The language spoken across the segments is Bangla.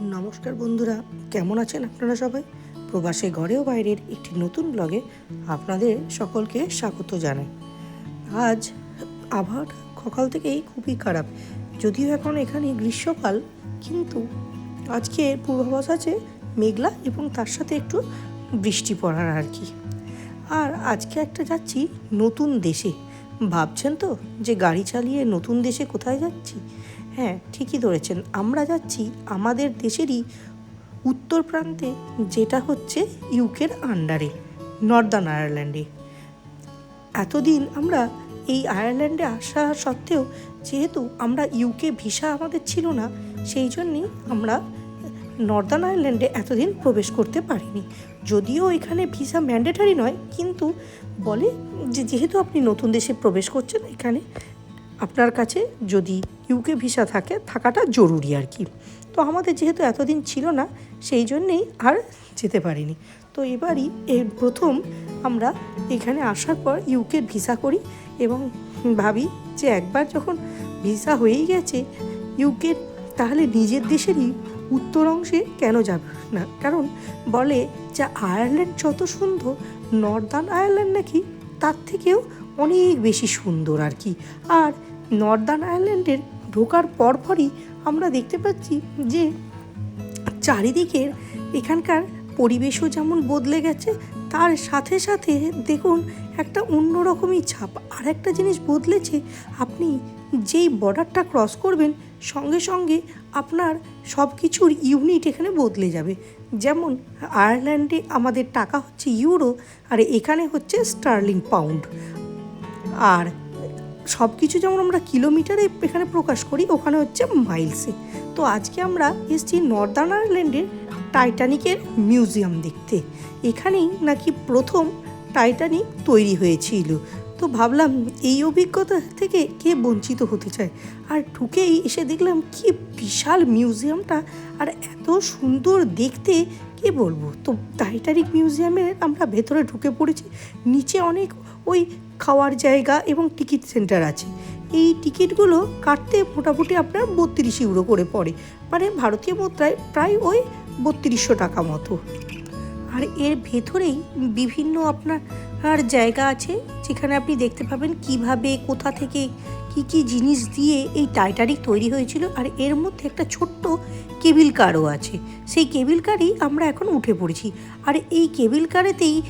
নমস্কার বন্ধুরা, কেমন আছেন আপনারা সবাই? প্রবাসে ঘরেও বাইরের একটি নতুন ব্লগে আপনাদের সকলকে স্বাগত জানাই। আজ আবহাওয়াটা সকাল থেকেই খুবই খারাপ, যদিও এখন এখানে গ্রীষ্মকাল, কিন্তু আজকে পূর্বাভাস আছে মেঘলা এবং তার সাথে একটু বৃষ্টি পড়ার আর কি। আর আজকে একটা যাচ্ছি নতুন দেশে। ভাবছেন তো যে গাড়ি চালিয়ে নতুন দেশে কোথায় যাচ্ছি? হ্যাঁ ঠিকই ধরেছেন। আমরা যাচ্ছি আমাদের দেশেরই উত্তর প্রান্তে, যেটা হচ্ছে ইউকের আন্ডারে, নর্দার্ন আয়ারল্যান্ডে। এতদিন আমরা এই আয়ারল্যান্ডে আসা সত্ত্বেও, যেহেতু আমরা ইউকে ভিসা আমাদের ছিল না, সেই জন্যেই আমরা নর্দার্ন আয়ারল্যান্ডে এতদিন প্রবেশ করতে পারিনি। যদিও এখানে ভিসা ম্যান্ডেটারি নয়, কিন্তু বলে যে, যেহেতু আপনি নতুন দেশে প্রবেশ করছেন, এখানে আপনার কাছে যদি ইউকে ভিসা থাকে, থাকাটা জরুরি আর কি। তো আমাদের যেহেতু এতদিন ছিল না, সেই জন্যেই আর যেতে পারিনি। তো এবারই এর প্রথম আমরা এখানে আসার পর ইউকে ভিসা করি এবং ভাবি যে একবার যখন ভিসা হয়েই গেছে ইউকের তাহলে নিজের দেশেরই উত্তর অংশে কেন যাবে না? কারণ বলে যে আয়ারল্যান্ড যত সুন্দর, নর্দার্ন আয়ারল্যান্ড নাকি তার থেকেও অনেক বেশি সুন্দর আর কি। আর নর্দার্ন আয়ারল্যান্ডের ঢোকার পরপরই আমরা দেখতে পাচ্ছি যে চারিদিকের এখানকার পরিবেশও যেমন বদলে গেছে, তার সাথে সাথে দেখুন একটা অন্যরকমই ছাপ। আর একটা জিনিস বদলেছে, আপনি যেই বর্ডারটা ক্রস করবেন, সঙ্গে সঙ্গে আপনার সব কিছুর ইউনিট এখানে বদলে যাবে। যেমন আয়ারল্যান্ডে আমাদের টাকা হচ্ছে ইউরো আর এখানে হচ্ছে স্টার্লিং পাউন্ড আর সব কিছু যেমন আমরা কিলোমিটারে এখানে প্রকাশ করি, ওখানে হচ্ছে মাইলসে। তো আজকে আমরা এসেছি নর্দার্ন আয়ারল্যান্ডের টাইটানিকের মিউজিয়াম দেখতে। এখানেই নাকি প্রথম টাইটানিক তৈরি হয়েছিল। তো ভাবলাম এই অভিজ্ঞতা থেকে কে বঞ্চিত হতে চায়? আর ঢুকেই এসে দেখলাম কি বিশাল মিউজিয়ামটা, আর এত সুন্দর দেখতে কে বলব? তো টাইটানিক মিউজিয়ামের আমরা ভেতরে ঢুকে পড়েছি, নিচে অনেক ওই খাওয়ার জায়গা এবং টিকিট সেন্টার আছে। এই টিকিটগুলো কাটতে মোটামুটি আপনার বত্রিশ ইউরো করে পড়ে। মানে ভারতীয় মুদ্রায় প্রায় ওই বত্রিশশো টাকা মতো। আর এর ভেতরেই বিভিন্ন আপনার জায়গা আছে, যেখানে আপনি দেখতে পাবেন কীভাবে, কোথা থেকে কি কি জিনিস দিয়ে এই টাইটানিক তৈরি হয়েছিল আর এর মধ্যে একটা ছোট্ট কেবিল কারও আছে। সেই কেবিল কারেই আমরা এখন উঠে পড়েছি। আর এই কেবিল কারেতেই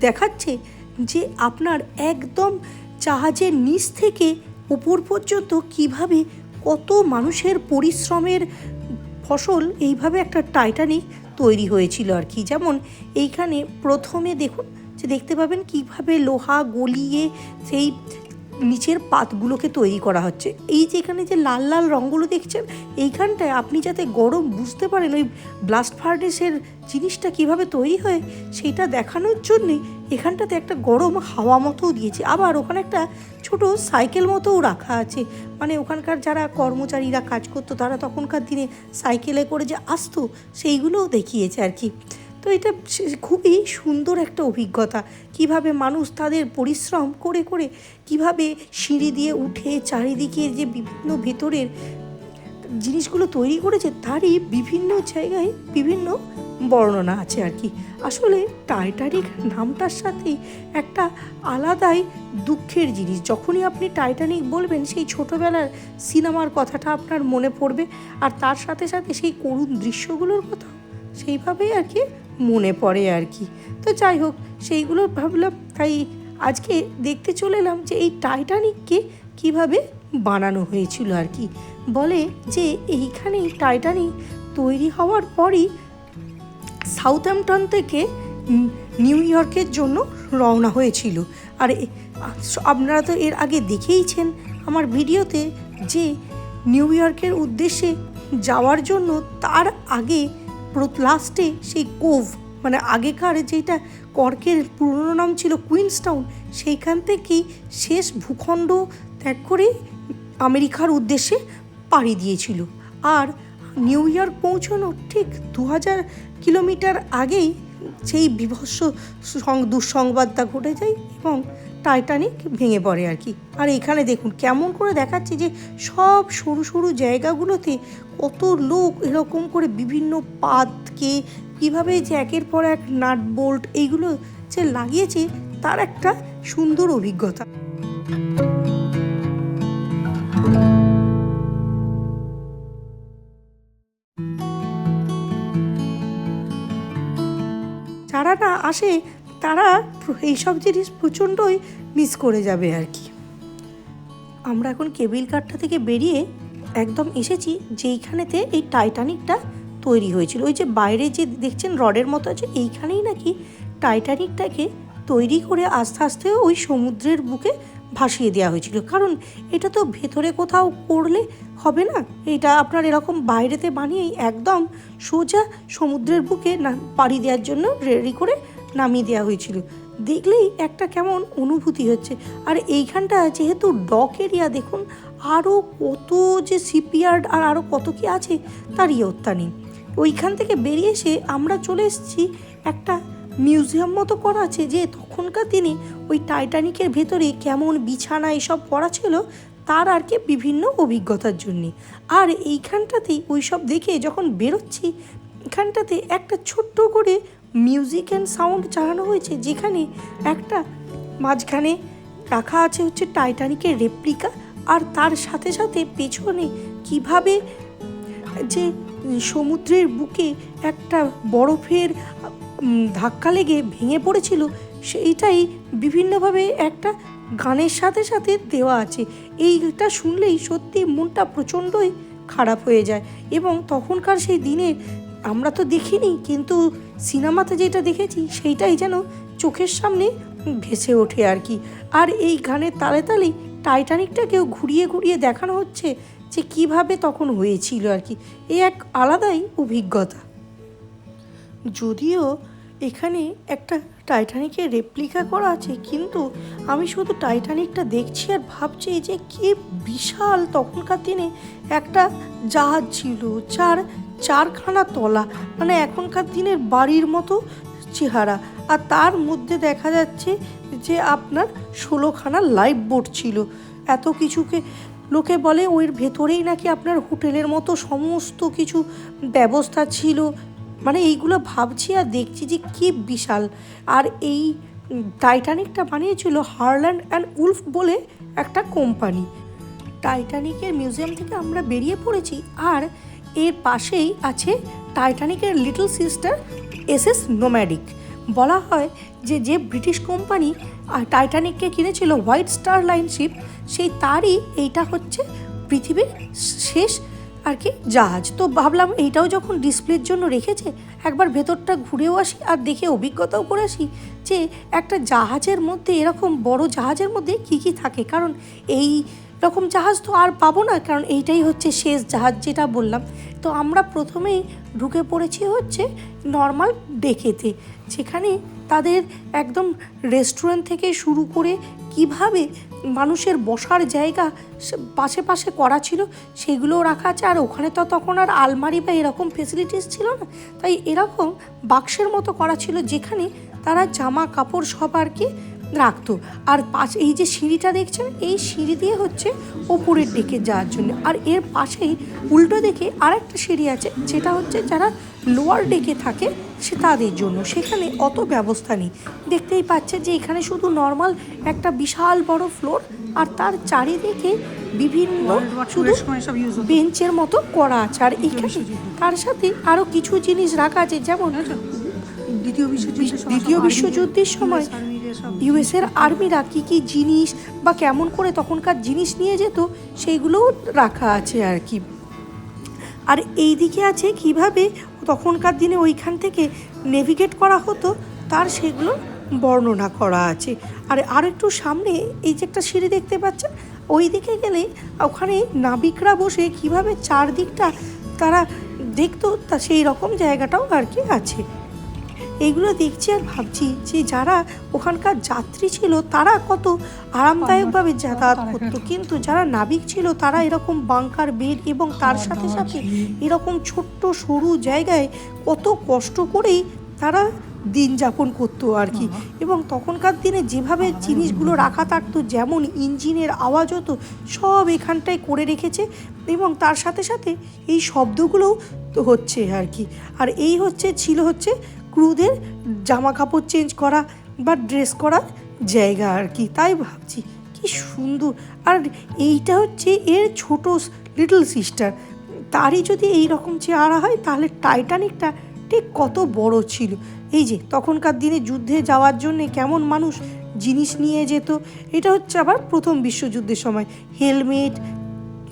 দেখাচ্ছে যে আপনার একদম জাহাজের নিচ থেকে উপর পর্যন্ত কীভাবে কত মানুষের পরিশ্রমের ফসল এইভাবে একটা টাইটানিক তৈরি হয়েছিল আর কি। যেমন এইখানে প্রথমে দেখুন যে দেখতে পাবেন কীভাবে লোহা গলিয়ে সেই নিচের পাতগুলোকে তৈরি করা হচ্ছে। এই যে এখানে যে লাল লাল রঙগুলো দেখছেন, এইখানটায় আপনি যাতে গরম বুঝতে পারেন ওই ব্লাস্ট ফার্নেসের জিনিসটা কীভাবে তৈরি হয়, সেটা দেখানোর জন্যে এখানটাতে একটা গরম হাওয়া মতোও দিয়েছে। আবার ওখানে একটা ছোট সাইকেল মতোও রাখা আছে। মানে ওখানকার যারা কর্মচারীরা কাজ করতো, তারা তখনকার দিনে সাইকেলে করে যে আসতো, সেইগুলোও দেখিয়েছে আর কি। তো এটা খুবই সুন্দর একটা অভিজ্ঞতা। কীভাবে মানুষ তাদের পরিশ্রম করে করে কীভাবে সিঁড়ি দিয়ে উঠে চারিদিকে যে বিভিন্ন ভেতরের জিনিসগুলো তৈরি করেছে, তারই বিভিন্ন জায়গায় বিভিন্ন বর্ণনা আছে আর কি। আসলে টাইটানিক নামটার সাথেই একটা আলাদাই দুঃখের জিনিস। যখনই আপনি টাইটানিক বলবেন, সেই ছোটোবেলার সিনেমার কথাটা আপনার মনে পড়বে। আর তার সাথে সাথে সেই করুণ দৃশ্যগুলোর কথা সেইভাবেই আর কি মনে পড়ে আর কি। তো যাই হোক, সেইগুলো ভাবলাম, তাই আজকে দেখতে চলে এলাম যে এই টাইটানিককে কীভাবে বানানো হয়েছিল আর কি। বলে যে এইখানে টাইটানিক তৈরি হওয়ার পরই সাউথহ্যাম্পটন থেকে নিউ ইয়র্কের জন্য রওনা হয়েছিল। আর আপনারা তো এর আগে দেখেইছেন আমার ভিডিওতে যে নিউ ইয়র্কের উদ্দেশ্যে যাওয়ার জন্য তার আগে লাস্টে সেই কোভ মানে আগেকার যেটা কর্কের পুরনো নাম ছিল কুইন্সটাউন সেইখান থেকেই শেষ ভূখণ্ড ত্যাগ করে আমেরিকার উদ্দেশ্যে পাড়ি দিয়েছিল। আর নিউ ইয়র্ক পৌঁছানোর ঠিক দু হাজার কিলোমিটার আগেই সেই বিভৎস দুঃসংবাদটা ঘটে যায় এবং টাইটানিক ভেঙে পড়ে আর কি। আর এখানে দেখুন, কেমন করে দেখাচ্ছে যে সব সরু সরু জায়গাগুলোতে কত লোক এরকম করে বিভিন্ন পাতকে কীভাবে যে একের পর এক নাট বোল্ট এইগুলো যে লাগিয়েছে, তার একটা সুন্দর অভিজ্ঞতা। যারা না আসে, তারা এইসব জিনিস প্রচণ্ডই মিস করে যাবে আর কি। আমরা এখন কেবিল কারটা থেকে বেরিয়ে একদম এসেছি যেইখানেতে এই টাইটানিকটা তৈরি হয়েছিল। ওই যে বাইরে যে দেখছেন রডের মতো আছে, এইখানেই নাকি টাইটানিকটাকে তৈরি করে আস্তে আস্তে ওই সমুদ্রের বুকে ভাসিয়ে দেওয়া হয়েছিল। কারণ এটা তো ভেতরে কোথাও করলে হবে না। এটা আপনার এরকম বাইরেতে বানিয়েই একদম সোজা সমুদ্রের বুকে না, পাড়ি দেওয়ার জন্য রেডি করে নামিয়ে দেওয়া হয়েছিল। দেখলেই একটা কেমন অনুভূতি হচ্ছে। আর এইখানটা যেহেতু ডক এরিয়া দেখুন আরও কত যে সিপিয়ার্ড আর আরও কত কি আছে তার ইয়ত্তা নেই। ওইখান থেকে বেরিয়ে এসে আমরা চলে এসেছি একটা মিউজিয়াম মতো করা আছে, যে তখনকার দিনে ওই টাইটানিকের ভেতরে কেমন বিছানা এসব করা ছিল, তার আর কি বিভিন্ন অভিজ্ঞতার জন্যে। আর এইখানটাতেই ওই সব দেখে যখন বেরোচ্ছি, এখানটাতে একটা ছোট্ট করে মিউজিক অ্যান্ড সাউন্ড চালানো হয়েছে, যেখানে একটা মাঝখানে রাখা আছে হচ্ছে টাইটানিকের রেপ্লিকা আর তার সাথে সাথে পেছনে কীভাবে যে সমুদ্রের বুকে একটা বরফের ধাক্কা লেগে ভেঙে পড়েছিল, সেইটাই বিভিন্নভাবে একটা গানের সাথে সাথে দেওয়া আছে। এইটা শুনলেই সত্যি মনটা প্রচণ্ডই খারাপ হয়ে যায় এবং তখনকার সেই দিনে আমরা তো দেখিনি, কিন্তু সিনেমাতে যেটা দেখেছি সেইটাই যেন চোখের সামনে ভেসে ওঠে আর কি। আর এই গানের তালে তালেই টাইটানিকটাকেও ঘুরিয়ে ঘুরিয়ে দেখানো হচ্ছে যে কীভাবে তখন হয়েছিল আর কি। এ এক আলাদাই অভিজ্ঞতা। যদিও এখানে একটা টাইটানিকের রেপ্লিকা করা আছে, কিন্তু আমি শুধু টাইটানিকটা দেখছি আর ভাবছি যে কি বিশাল তখনকার দিনে একটা জাহাজ ছিল, যার চারখানা তলা মানে এখনকার দিনের বাড়ির মতো চেহারা। আর তার মধ্যে দেখা যাচ্ছে যে আপনার ষোলোখানা লাইফ বোট ছিল। এত কিছুকে লোকে বলে ওর ভেতরেই নাকি আপনার হোটেলের মতো সমস্ত কিছু ব্যবস্থা ছিল। মানে এইগুলো ভাবছি আর দেখছি যে কি বিশাল। আর এই টাইটানিকটা বানিয়েছিল হারল্যান্ড অ্যান্ড উলফ বলে একটা কোম্পানি। টাইটানিকের মিউজিয়াম থেকে আমরা বেরিয়ে পড়েছি। আর এর পাশেই আছে টাইটানিকের little sister S S Nomadic. বলা হয় যে যে ব্রিটিশ কোম্পানি টাইটানিককে কিনেছিল হোয়াইট স্টার লাইন শিপ, সেই তারই এইটা হচ্ছে পৃথিবীর শেষ আর কি জাহাজ। তো ভাবলাম এইটাও যখন ডিসপ্লের জন্য রেখেছে, একবার ভেতরটা ঘুরেও আসি আর দেখে অভিজ্ঞতাও করে আসি যে, একটা জাহাজের মধ্যে, এরকম বড় জাহাজের মধ্যে কি কি থাকে। কারণ এই রকম জাহাজ তো আর পাবো না, কারণ এইটাই হচ্ছে শেষ জাহাজ যেটা বললাম। তো আমরা প্রথমেই ঢুকে পড়েছি হচ্ছে নর্মাল ডেকেতে, যেখানে তাদের একদম রেস্টুরেন্ট থেকে শুরু করে কীভাবে মানুষের বসার জায়গা পাশে পাশে করা ছিল সেগুলোও রাখা আছে। আর ওখানে তো তখন আর আলমারি বা এরকম ফেসিলিটিস ছিল না, তাই এরকম বাক্সের মতো করা ছিল, যেখানে তারা জামা কাপড় সব আর কি রাখতো। আর পাশ এই যে সিঁড়িটা দেখছেন এই সিঁড়ি দিয়ে হচ্ছে ওপরের দিকে যাওয়ার জন্য। আর এর পাশেই উল্টো দিকে আরেকটা সিঁড়ি আছে যেটা হচ্ছে যারা লোয়ার ডেকে থাকে সে তাদের জন্য। সেখানে অত ব্যবস্থা নেই। দেখতেই পাচ্ছে যে এখানে শুধু নর্মাল একটা বিশাল বড় ফ্লোর আর তার চারিদিকে বিভিন্ন শুধু বেঞ্চের মতো করা আছে। আর এখানে তার সাথে আরও কিছু জিনিস রাখা আছে যেমন দ্বিতীয় বিশ্বযুদ্ধের সময় ইউএসের আর্মিরা কী কী জিনিস বা কেমন করে তখনকার জিনিস নিয়ে যেত, সেইগুলোও রাখা আছে আর কি। আর এই দিকে আছে কীভাবে তখনকার দিনে ওইখান থেকে নেভিগেট করা হতো, তার সেগুলো বর্ণনা করা আছে। আর আর একটু সামনে এই যে একটা সিঁড়ি দেখতে পাচ্ছেন ওই দিকে গেলে ওখানে নাবিকরা বসে কীভাবে চারদিকটা তারা দেখতো, তা সেই রকম জায়গাটাও আর কি আছে। এইগুলো দেখছি আর ভাবছি যে যারা ওখানকার যাত্রী ছিল তারা কত আরামদায়কভাবে যাতায়াত করতো। কিন্তু যারা নাবিক ছিল তারা এরকম বাংকার বেড এবং তার সাথে সাথে এরকম ছোট্ট সরু জায়গায় কত কষ্ট করেই তারা দিন যাপন করতো আর কি। এবং তখনকার দিনে যেভাবে জিনিসগুলো রাখা থাকতো যেমন ইঞ্জিনের আওয়াজ হতো সব এখানটায় করে রেখেছে এবং তার সাথে সাথে এই শব্দগুলোও তো হচ্ছে আর কি। আর এই হচ্ছে ছিল হচ্ছে ক্রুদের জামা কাপড় চেঞ্জ করা বা ড্রেস করার জায়গা আর কি, তাই ভাবছি। কি সুন্দর। আর এইটা হচ্ছে এর ছোট লিটল সিস্টার তারই যদি এই রকম চেহারা হয়, তাহলে টাইটানিকটা ঠিক কত বড় ছিল। এই যে, তখনকার দিনে যুদ্ধে যাওয়ার জন্যে কেমন মানুষ জিনিস নিয়ে যেত, এটা হচ্ছে আবার প্রথম বিশ্বযুদ্ধের সময়। হেলমেট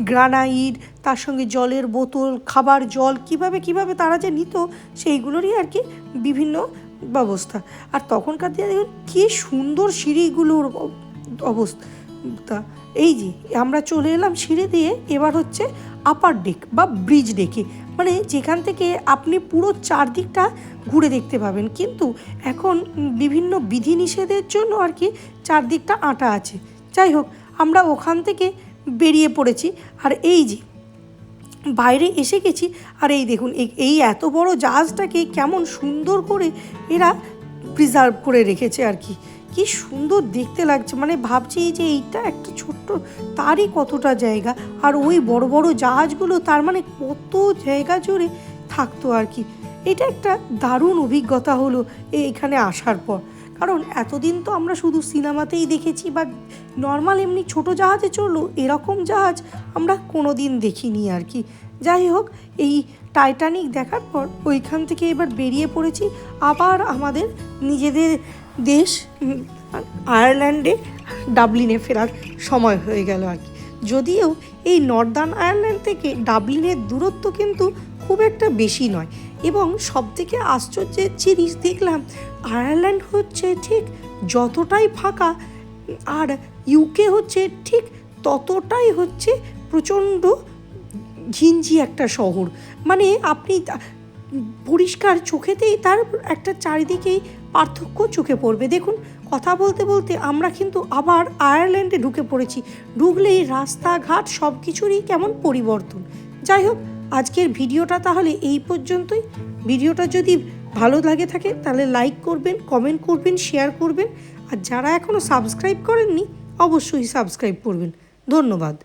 গ্রানাইট, তার সঙ্গে জলের বোতল, খাবার, জল, কীভাবে কীভাবে তারা যে নিত, সেইগুলোরই আর কি বিভিন্ন ব্যবস্থা। আর তখনকার দিনে দেখুন, কী সুন্দর সিঁড়িগুলোর অব- অবস্থা। এই যে, আমরা চলে এলাম সিঁড়ি দিয়ে, এবার হচ্ছে আপার ডেক বা ব্রিজ ডেকে মানে যেখান থেকে আপনি পুরো চারদিকটা ঘুরে দেখতে পাবেন। কিন্তু এখন বিভিন্ন বিধিনিষেধের জন্য আর কি চারদিকটা আটা আছে। যাই হোক, আমরা ওখান থেকে বেরিয়ে পড়েছি। আর এই যে, বাইরে এসে গেছি। আর এই দেখুন, এই- এত বড় জাহাজটাকে কেমন সুন্দর করে এরা প্রিজার্ভ করে রেখেছে আর কি। কি সুন্দর দেখতে লাগছে। মানে ভাবছি যে এইটা একটা ছোট্ট, তারই কতটা জায়গা। আর ওই বড় বড় জাহাজগুলো তার মানে কত জায়গা জুড়ে থাকতো আর কি। এটা একটা দারুণ অভিজ্ঞতা হলো এখানে আসার পর। কারণ এতদিন তো আমরা শুধু সিনেমাতেই দেখেছি বা নর্মাল এমনি ছোট জাহাজে চলল এরকম জাহাজ আমরা কোনো দিন দেখিনি আর কি। যাই হোক, এই টাইটানিক দেখার পর ওইখান থেকে এবার বেরিয়ে পড়েছি আবার আমাদের নিজেদের দেশ আয়ারল্যান্ডে ডাবলিনে ফেরার সময় হয়ে গেল আর কি। যদিও এই নর্দার্ন আয়ারল্যান্ড থেকে ডাবলিনের দূরত্ব কিন্তু খুব একটা বেশি নয়। এবং সবথেকে আশ্চর্যের জিনিস দেখলাম, আয়ারল্যান্ড হচ্ছে ঠিক যতটাই ফাঁকা, আর ইউকে হচ্ছে ঠিক ততটাই হচ্ছে প্রচণ্ড ঘিঞ্জি একটা শহর। মানে আপনি পরিষ্কার চোখেতেই তার একটা চারিদিকেই পার্থক্য চোখে পড়বে। দেখুন, কথা বলতে বলতে আমরা কিন্তু আবার আয়ারল্যান্ডে ঢুকে পড়েছি। ঢুকলেই রাস্তাঘাট সব কিছুরই কেমন পরিবর্তন। যাই হোক আজকের ভিডিওটা তাহলে এই পর্যন্তই। ভিডিওটা যদি ভালো লাগে থাকে তাহলে লাইক করবেন কমেন্ট করবেন শেয়ার করবেন। আর যারা এখনও সাবস্ক্রাইব করেননি, অবশ্যই সাবস্ক্রাইব করবেন। ধন্যবাদ।